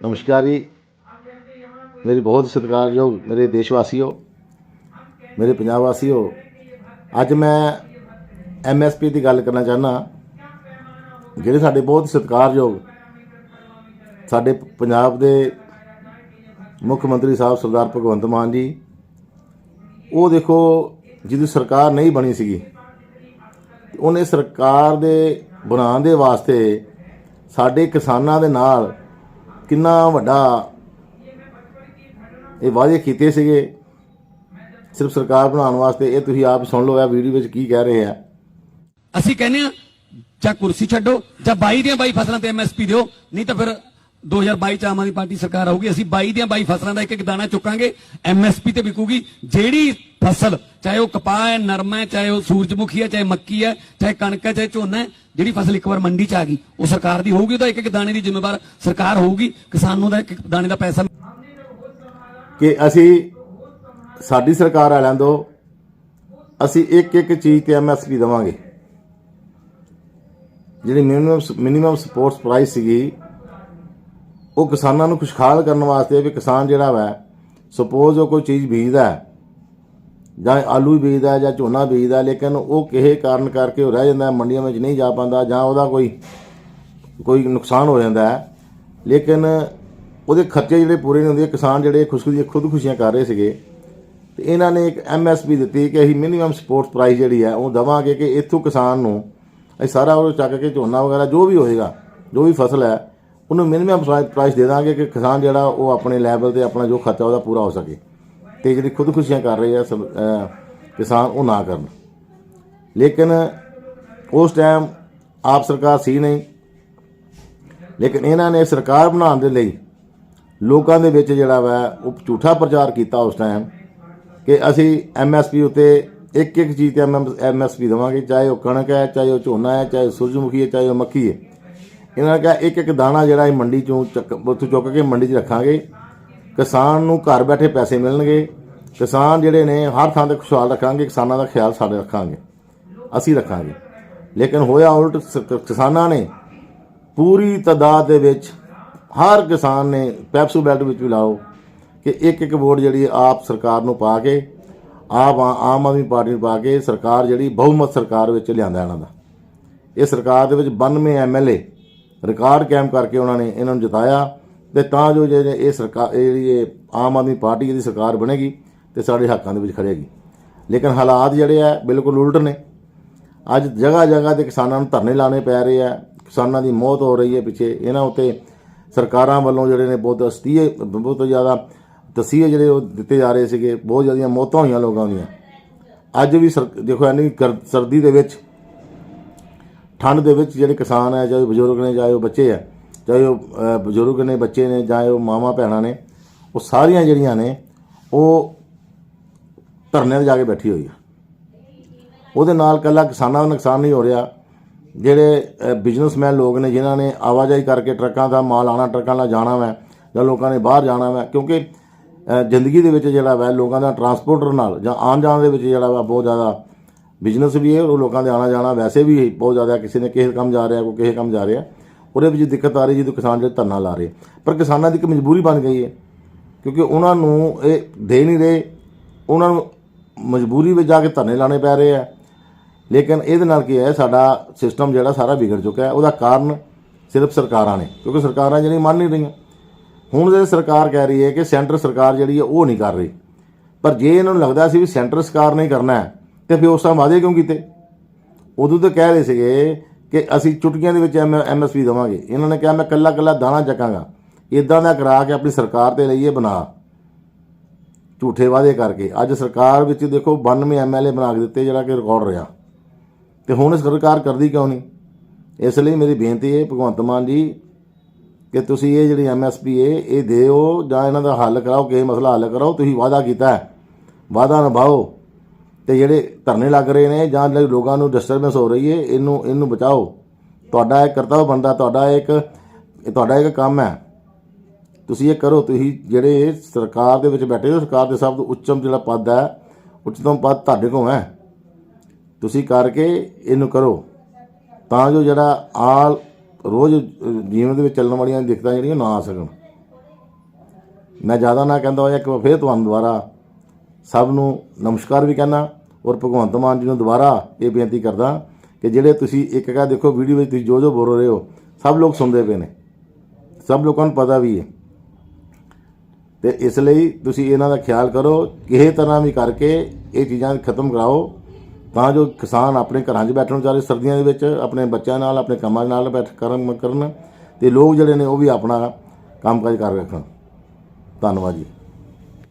ਨਮਸਕਾਰ ਜੀ। ਮੇਰੀ ਬਹੁਤ ਸਤਿਕਾਰਯੋਗ ਮੇਰੇ ਦੇਸ਼ ਵਾਸੀਓ ਮੇਰੇ ਪੰਜਾਬ ਵਾਸੀਓ ਅੱਜ ਮੈਂ ਐਮਐਸਪੀ ਦੀ ਗੱਲ ਕਰਨਾ ਚਾਹਨਾ ਜਿਹੜੇ ਸਾਡੇ ਬਹੁਤ ਸਤਿਕਾਰਯੋਗ ਸਾਡੇ ਪੰਜਾਬ ਦੇ ਮੁੱਖ ਮੰਤਰੀ ਸਾਹਿਬ ਸਰਦਾਰ ਭਗਵੰਤ ਮਾਨ ਜੀ, ਉਹ ਦੇਖੋ ਜਿਹਦੀ ਸਰਕਾਰ ਨਹੀਂ ਬਣੀ ਸੀਗੀ, ਉਹਨੇ ਸਰਕਾਰ ਦੇ ਬਣਾਉਣ ਦੇ ਵਾਸਤੇ ਸਾਡੇ ਕਿਸਾਨਾਂ ਦੇ ਨਾਲ ਕਿੰਨਾ ਵੱਡਾ ਇਹ ਵਾਅਦੇ ਕੀਤੇ ਸੀਗੇ ਸਿਰਫ ਸਰਕਾਰ ਬਣਾਉਣ ਵਾਸਤੇ। ਇਹ ਤੁਸੀਂ ਆਪ ਸੁਣ ਲਓ, ਇਹ ਵੀਡੀਓ ਵਿੱਚ ਕੀ ਕਹਿ ਰਹੇ ਆ। ਅਸੀਂ ਕਹਿੰਦੇ ਆ ਜਾਂ ਕੁਰਸੀ ਛੱਡੋ, ਜਾਂ ਬਾਈ ਦੀਆਂ ਬਾਈ ਫਸਲਾਂ ਤੇ ਐਮਐਸਪੀ ਦਿਓ, ਨਹੀਂ ਤਾਂ ਫਿਰ 2022 ਚ ਆਮ ਆਦਮੀ ਪਾਰਟੀ ਸਰਕਾਰ ਆਊਗੀ, ਅਸੀਂ 22 ਦੀਆਂ 22 ਫਸਲਾਂ ਦਾ ਇੱਕ ਇੱਕ ਦਾਣਾ ਚੁੱਕਾਂਗੇ ਐਮਐਸਪੀ ਤੇ ਵਿਕੂਗੀ। ਜਿਹੜੀ ਫਸਲ, ਚਾਹੇ ਉਹ ਕਪਾਹ ਹੈ, ਨਰਮਾ ਹੈ, ਚਾਹੇ ਉਹ ਸੂਰਜਮੁਖੀ ਹੈ, ਚਾਹੇ ਮੱਕੀ ਹੈ, ਚਾਹੇ ਕਣਕ ਹੈ, ਚਾਹੇ ਝੋਨਾ ਹੈ, ਜਿਹੜੀ ਫਸਲ ਇੱਕ ਵਾਰ ਮੰਡੀ ਚ ਆ ਗਈ, ਉਹ ਸਰਕਾਰ ਦੀ ਹੋਊਗੀ, ਉਹਦਾ ਇੱਕ ਇੱਕ ਦਾਣੇ ਦੀ ਜ਼ਿੰਮੇਵਾਰ ਸਰਕਾਰ ਹੋਊਗੀ, ਕਿਸਾਨ ਨੂੰ ਦਾ ਇੱਕ ਦਾਣੇ ਦਾ ਪੈਸਾ ਕਿ ਅਸੀਂ ਸਾਡੀ ਸਰਕਾਰ ਵਾਲਿਆਂ ਤੋਂ ਅਸੀਂ ਇੱਕ ਇੱਕ ਚੀਜ਼ ਤੇ ਐਮਐਸਪੀ ਦੇਵਾਂਗੇ। ਜਿਹੜੀ ਮਿਨੀਮਮ ਮਿਨੀਮਮ ਸਪੋਰਟਸ ਪ੍ਰਾਈਸ ਸੀਗੀ ਉਹ ਕਿਸਾਨਾਂ ਨੂੰ ਖੁਸ਼ਹਾਲ ਕਰਨ ਵਾਸਤੇ ਵੀ ਕਿਸਾਨ ਜਿਹੜਾ ਵਾ ਸਪੋਜ਼ ਉਹ ਕੋਈ ਚੀਜ਼ ਬੀਜਦਾ ਹੈ, ਜਾਂ ਆਲੂ ਬੀਜਦਾ ਜਾਂ ਝੋਨਾ ਬੀਜਦਾ ਲੇਕਿਨ ਉਹ ਕਿਸੇ ਕਾਰਨ ਕਰਕੇ ਉਹ ਰਹਿ ਜਾਂਦਾ ਮੰਡੀਆਂ ਵਿੱਚ ਨਹੀਂ ਜਾ ਪਾਉਂਦਾ ਜਾਂ ਉਹਦਾ ਕੋਈ ਕੋਈ ਨੁਕਸਾਨ ਹੋ ਜਾਂਦਾ ਹੈ ਲੇਕਿਨ ਉਹਦੇ ਖਰਚੇ ਜਿਹੜੇ ਪੂਰੇ ਨਹੀਂ ਹੁੰਦੇ ਕਿਸਾਨ ਜਿਹੜੇ ਖੁਸ਼ਖੁਸ਼ੀ ਖੁਦਕੁਸ਼ੀਆਂ ਕਰ ਰਹੇ ਸੀਗੇ ਤੇ ਇਹਨਾਂ ਨੇ ਇੱਕ ਐਮਐਸਪੀ ਦਿੱਤੀ ਕਿ ਅਸੀਂ ਮਿਨੀਮਮ ਸਪੋਰਟ ਪ੍ਰਾਈਸ ਜਿਹੜੀ ਹੈ ਉਹ ਦਵਾਂਗੇ ਕਿ ਇੱਥੋਂ ਕਿਸਾਨ ਨੂੰ ਅਸੀਂ ਸਾਰਾ ਉਹ ਚੱਕ ਕੇ ਝੋਨਾ ਵਗੈਰਾ ਜੋ ਵੀ ਹੋਏਗਾ ਜੋ ਵੀ ਫਸਲ ਹੈ ਉਹਨੂੰ ਮਿਨੀਮਮ ਪ੍ਰਾਈਸ ਦੇ ਦਾਂਗੇ ਕਿ ਕਿਸਾਨ ਜਿਹੜਾ ਉਹ ਆਪਣੇ ਲੈਵਲ ਤੇ ਆਪਣਾ ਜੋ ਖਰਚਾ ਉਹਦਾ ਪੂਰਾ ਹੋ ਸਕੇ। ਤੇ ਜਿਹੜੀ ਖੁਦਕੁਸ਼ੀਆਂ ਕਰ ਰਹੇ ਆ ਕਿਸਾਨ ਉਹ ਨਾ ਕਰਨ। ਲੇਕਿਨ ਉਸ ਟਾਈਮ ਆਪ ਸਰਕਾਰ ਸੀ ਨਹੀਂ। ਲੇਕਿਨ ਇਹਨਾਂ ਨੇ ਸਰਕਾਰ ਬਣਾਉਣ ਦੇ ਲਈ ਲੋਕਾਂ ਦੇ ਵਿੱਚ ਜਿਹੜਾ ਵਾ, ਉਹ ਝੂਠਾ ਪ੍ਰਚਾਰ ਕੀਤਾ ਉਸ ਟਾਈਮ ਕਿ ਅਸੀਂ ਐਮਐਸਪੀ ਉੱਤੇ ਇੱਕ ਇੱਕ ਚੀਜ਼ ਤੇ ਐਮਐਸਪੀ ਦੇਵਾਂਗੇ, ਚਾਹੇ ਉਹ ਕਣਕ ਹੈ, ਚਾਹੇ ਉਹ ਝੋਨਾ ਹੈ, ਚਾਹੇ ਸੂਰਜਮੁਖੀ ਹੈ, ਚਾਹੇ ਉਹ ਮੱਕੀ ਹੈ। ਇਹਨਾਂ ਨੇ ਕਿਹਾ, ਇੱਕ ਇੱਕ ਦਾਣਾ ਜਿਹੜਾ ਇਹ ਮੰਡੀ ਚੋਂ ਚੱਕ ਉੱਥੋਂ ਚੁੱਕ ਕੇ ਮੰਡੀ 'ਚ ਰੱਖਾਂਗੇ। ਕਿਸਾਨ ਨੂੰ ਘਰ ਬੈਠੇ ਪੈਸੇ ਮਿਲਣਗੇ। ਕਿਸਾਨ ਜਿਹੜੇ ਨੇ, ਹਰ ਥਾਂ ਤੇ ਖੁਸ਼ਹਾਲ ਰੱਖਾਂਗੇ, ਕਿਸਾਨਾਂ ਦਾ ਖਿਆਲ ਸਾਡੇ ਰੱਖਾਂਗੇ। ਅਸੀਂ ਰੱਖਾਂਗੇ। ਲੇਕਿਨ ਹੋਇਆ ਉਲਟ ਕਿਸਾਨਾਂ ਨੇ ਪੂਰੀ ਤਾਦਾਦ ਦੇ ਵਿੱਚ ਹਰ ਕਿਸਾਨ ਨੇ ਪੈਪਸੂ ਬੈਲਟ ਵਿੱਚ ਵੀ ਲਾਓ ਕਿ ਇੱਕ ਇੱਕ ਵੋਟ ਜਿਹੜੀ ਆਪ ਸਰਕਾਰ ਨੂੰ ਪਾ ਕੇ, ਆਪ ਆਮ ਆਦਮੀ ਪਾਰਟੀ ਨੂੰ ਪਾ ਕੇ ਸਰਕਾਰ ਜਿਹੜੀ ਬਹੁਮਤ ਸਰਕਾਰ ਵਿੱਚ ਲਿਆਂਦਾ ਇਹਨਾਂ ਦਾ। ਇਹ ਸਰਕਾਰ ਦੇ ਵਿੱਚ 92 ਐਮਐਲਏ ਰਿਕਾਰਡ ਕਾਇਮ ਕਰਕੇ ਉਹਨਾਂ ਨੇ ਇਹਨਾਂ ਨੂੰ ਜਿਤਾਇਆ ਤੇ ਤਾਂ ਜੋ ਜਿਹੜੇ ਇਹ ਸਰਕਾਰ ਇਹ ਜਿਹੜੀ ਇਹ ਆਮ ਆਦਮੀ ਪਾਰਟੀ ਦੀ ਸਰਕਾਰ ਬਣੇਗੀ ਤੇ ਸਾਡੇ ਹੱਕਾਂ ਦੇ ਵਿੱਚ ਖੜੇਗੀ। ਲੇਕਿਨ ਹਾਲਾਤ ਜਿਹੜੇ ਆ ਬਿਲਕੁਲ ਉਲਟ ਨੇ। ਅੱਜ ਜਗ੍ਹਾ ਜਗ੍ਹਾ ਤੇ ਕਿਸਾਨਾਂ ਨੂੰ ਧਰਨੇ ਲਾਣੇ ਪੈ ਰਹੇ ਆ। ਕਿਸਾਨਾਂ ਦੀ ਮੌਤ ਹੋ ਰਹੀ ਹੈ ਪਿੱਛੇ। ਇਹਨਾਂ ਉੱਤੇ ਸਰਕਾਰਾਂ ਵੱਲੋਂ ਜਿਹੜੇ ਨੇ ਬਹੁਤ ਅਸਤੀਏ, ਬਹੁਤ ਜ਼ਿਆਦਾ ਤਸੀਹੇ ਜਿਹੜੇ ਉਹ ਦਿੱਤੇ ਜਾ ਰਹੇ ਸੀਗੇ। ਬਹੁਤ ਜ਼ਿਆਦੀਆਂ ਮੌਤਾਂ ਹੋਈਆਂ ਲੋਕਾਂ ਦੀਆਂ। ਅੱਜ ਵੀ ਸਰ- ਦੇਖੋ ਇੰਨੀ ਸਰਦੀ ਦੇ ਵਿੱਚ ਠੰਡ ਦੇ ਵਿੱਚ ਜਿਹੜੇ ਕਿਸਾਨ ਹੈ ਚਾਹੇ ਉਹ ਬਜ਼ੁਰਗ ਨੇ, ਚਾਹੇ ਉਹ ਬੱਚੇ ਹੈ ਚਾਹੇ ਉਹ ਬਜ਼ੁਰਗ ਨੇ, ਬੱਚੇ ਨੇ, ਚਾਹੇ ਉਹ ਮਾਵਾਂ, ਭੈਣਾਂ ਨੇ, ਉਹ ਸਾਰੀਆਂ ਜਿਹੜੀਆਂ ਨੇ, ਉਹ ਧਰਨੇ ਤੇ ਜਾ ਕੇ ਬੈਠੀ ਹੋਈ ਆ। ਉਹਦੇ ਨਾਲ ਕੱਲਾ ਕਿਸਾਨਾਂ ਦਾ ਨੁਕਸਾਨ ਨਹੀਂ ਹੋ ਰਿਹਾ। ਜਿਹੜੇ ਬਿਜ਼ਨਸਮੈਨ ਲੋਕ ਨੇ, ਜਿਨ੍ਹਾਂ ਨੇ ਆਵਾਜਾਈ ਕਰਕੇ ਟਰੱਕਾਂ ਦਾ ਮਾਲ ਆਣਾ ਟਰੱਕਾਂ ਨਾਲ ਜਾਣਾ ਵੈ, ਜਾਂ ਲੋਕਾਂ ਨੇ ਬਾਹਰ ਜਾਣਾ ਵੈ, ਕਿਉਂਕਿ ਜ਼ਿੰਦਗੀ ਦੇ ਵਿੱਚ ਜਿਹੜਾ ਵੈ, ਲੋਕਾਂ ਦਾ ਟਰਾਂਸਪੋਰਟਰ ਨਾਲ ਜਾਂ ਆਉਣ ਜਾਣ ਦੇ ਵਿੱਚ ਜਿਹੜਾ ਵਾ, ਬਹੁਤ ਜ਼ਿਆਦਾ ਬਿਜ਼ਨਸ ਵੀ ਹੈ, ਉਹ ਲੋਕਾਂ ਦੇ ਆਣਾ ਜਾਣਾ ਵੈਸੇ ਵੀ ਬਹੁਤ ਜ਼ਿਆਦਾ ਕਿਸੇ ਨੇ ਕਿਸੇ ਕੰਮ ਜਾ ਰਿਹਾ, ਕੋਈ ਕਿਸੇ ਕੰਮ ਜਾ ਰਿਹਾ। ਉਹਦੇ ਵਿੱਚ ਦਿੱਕਤ ਆ ਰਹੀ ਜਦੋਂ ਕਿਸਾਨ ਜਿਹੜੇ ਧਰਨਾ ਲਾ ਰਹੇ। ਪਰ ਕਿਸਾਨਾਂ ਦੀ ਇੱਕ ਮਜਬੂਰੀ ਬਣ ਗਈ ਹੈ, ਕਿਉਂਕਿ ਉਹਨਾਂ ਨੂੰ ਇਹ ਦੇ ਨਹੀਂ ਰਹੇ। ਉਹਨਾਂ ਨੂੰ ਮਜਬੂਰੀ ਵਿੱਚ ਜਾ ਕੇ ਧਰਨੇ ਲਾਣੇ ਪੈ ਰਹੇ ਆ। ਲੇਕਿਨ ਇਹਦੇ ਨਾਲ ਕੀ ਹੈ, ਸਾਡਾ ਸਿਸਟਮ ਜਿਹੜਾ ਸਾਰਾ ਵਿਗੜ ਚੁੱਕਾ ਹੈ। ਉਹਦਾ ਕਾਰਨ ਸਿਰਫ ਸਰਕਾਰਾਂ ਨੇ, ਕਿਉਂਕਿ ਸਰਕਾਰਾਂ ਜਿਹੜੀਆਂ ਮੰਨ ਨਹੀਂ ਰਹੀਆਂ। ਹੁਣ ਜੇ ਸਰਕਾਰ ਕਹਿ ਰਹੀ ਹੈ ਕਿ ਸੈਂਟਰ ਸਰਕਾਰ ਜਿਹੜੀ ਹੈ, ਉਹ ਨਹੀਂ ਕਰ ਰਹੀ। ਪਰ ਜੇ ਇਹਨਾਂ ਨੂੰ ਲੱਗਦਾ ਸੀ ਵੀ ਸੈਂਟਰ ਸਰਕਾਰ ਨੇ ਕਰਨਾ ਹੈ ਤੇ ਫਿਰ ਉਸ ਟਾਈਮ ਵਾਅਦੇ ਕਿਉਂ ਕੀਤੇ? ਉਦੋਂ ਤਾਂ ਕਹਿ ਰਹੇ ਸੀਗੇ ਕਿ ਅਸੀਂ ਚੁਟਕੀਆਂ ਦੇ ਵਿੱਚ ਐਮਐਸਪੀ ਦੇਵਾਂਗੇ। ਇਹਨਾਂ ਨੇ ਕਿਹਾ, ਮੈਂ ਕੱਲਾ ਕੱਲਾ ਦਾਣਾ ਚੱਕਾਂਗਾ। ਇਦਾਂ ਦਾ ਕਰਾ ਕੇ ਆਪਣੀ ਸਰਕਾਰ ਤੇ ਲਈਏ ਬਣਾ। ਝੂਠੇ ਵਾਅਦੇ ਕਰਕੇ। ਅੱਜ ਸਰਕਾਰ ਵਿੱਚ ਦੇਖੋ 92 ਐਮਐਲਏ ਬਣਾ ਕੇ ਦਿੱਤੇ, ਜਿਹੜਾ ਕਿ ਰਿਕਾਰਡ ਰਿਹਾ। ਤੇ ਹੁਣ ਸਰਕਾਰ ਕਰਦੀ ਕਿਉਂ ਨਹੀਂ? ਇਸ ਲਈ ਮੇਰੀ ਬੇਨਤੀ ਹੈ, ਭਗਵੰਤ ਮਾਨ ਜੀ, ਕਿ ਤੁਸੀਂ ਇਹ ਜਿਹੜੀ ਐਮਐਸਪੀ ਹੈ, ਇਹ ਦਿਓ ਜਾਂ ਇਹਨਾਂ ਦਾ ਹੱਲ ਕਰਾਓ, ਕਿਸੇ ਮਸਲਾ ਹੱਲ ਕਰਾਓ, ਤੁਸੀਂ ਵਾਅਦਾ ਕੀਤਾ ਹੈ। ਵਾਅਦਾ ਨਿਭਾਓ। ਤੇ ਜਿਹੜੇ ਧਰਨੇ ਲੱਗ ਰਹੇ ਨੇ ਜਾਂ ਲੋਕਾਂ ਨੂੰ ਡਿਸਟਰਬੈਂਸ ਹੋ ਰਹੀ ਹੈ, ਇਹਨੂੰ ਇਹਨੂੰ ਬਚਾਓ। ਤੁਹਾਡਾ ਇੱਕ ਕਰਤੱਵ ਬਣਦਾ, ਤੁਹਾਡਾ ਇੱਕ ਤੁਹਾਡਾ ਇੱਕ ਕੰਮ ਹੈ। ਤੁਸੀਂ ਇਹ ਕਰੋ, ਤੁਸੀਂ ਜਿਹੜੇ ਸਰਕਾਰ ਦੇ ਵਿੱਚ ਬੈਠੇ ਹੋ, ਸਰਕਾਰ ਦੇ ਸਭ ਤੋਂ ਉੱਚਮ ਜਿਹੜਾ ਪਦ ਹੈ, ਉੱਚਤਮ ਪਦ ਤੁਹਾਡੇ ਕੋਲ ਹੈ। ਤੁਸੀਂ ਕਰਕੇ ਇਹਨੂੰ ਕਰੋ। ਤਾਂ ਜੋ ਜਿਹੜਾ ਆਲ ਰੋਜ਼ ਜੀਵਨ ਦੇ ਵਿੱਚ ਚੱਲਣ ਵਾਲੀਆਂ ਦਿੱਕਤਾਂ ਜਿਹੜੀਆਂ ਨਾ ਆ ਸਕਣ। ਮੈਂ ਜ਼ਿਆਦਾ ਨਾ ਕਹਿੰਦਾ ਹੋਇਆ ਕਿ ਫਿਰ ਤੁਹਾਨੂੰ ਦੁਬਾਰਾ ਸਭ ਨੂੰ ਨਮਸਕਾਰ ਵੀ ਕਹਿੰਦਾ ਔਰ ਭਗਵੰਤ ਮਾਨ ਜੀ ਨੂੰ ਦੁਬਾਰਾ ਇਹ ਬੇਨਤੀ ਕਰਦਾ ਕਿ ਜਿਹੜੇ ਤੁਸੀਂ ਇੱਕ ਕਾ ਦੇਖੋ ਵੀਡੀਓ ਵਿੱਚ ਤੁਸੀਂ ਜੋ ਜੋ ਬੋਲ ਰਹੇ ਹੋ, ਸਭ ਲੋਕ ਸੁਣਦੇ ਪਏ ਨੇ। ਸਭ ਲੋਕਾਂ ਨੂੰ ਪਤਾ ਵੀ ਹੈ। ਤੇ ਇਸ ਲਈ ਤੁਸੀਂ ਇਹਨਾਂ ਦਾ ਖਿਆਲ ਕਰੋ, ਕਿਸੇ ਤਰ੍ਹਾਂ ਵੀ ਕਰਕੇ ਇਹ ਚੀਜ਼ਾਂ ਖਤਮ ਕਰਾਓ, ਤਾਂ ਜੋ ਕਿਸਾਨ ਆਪਣੇ ਘਰਾਂ 'ਚ ਬੈਠਣ ਵਿਚਾਰੇ, ਸਰਦੀਆਂ ਦੇ ਵਿੱਚ ਆਪਣੇ ਬੱਚਿਆਂ ਨਾਲ, ਆਪਣੇ ਕੰਮਾਂ ਨਾਲ ਬੈਠ ਕਰਨ ਕਰਨ, ਤੇ ਲੋਕ ਜਿਹੜੇ ਨੇ ਉਹ ਵੀ ਆਪਣਾ ਕੰਮਕਾਜ ਕਰ ਰੱਖਣ। ਧੰਨਵਾਦ ਜੀ।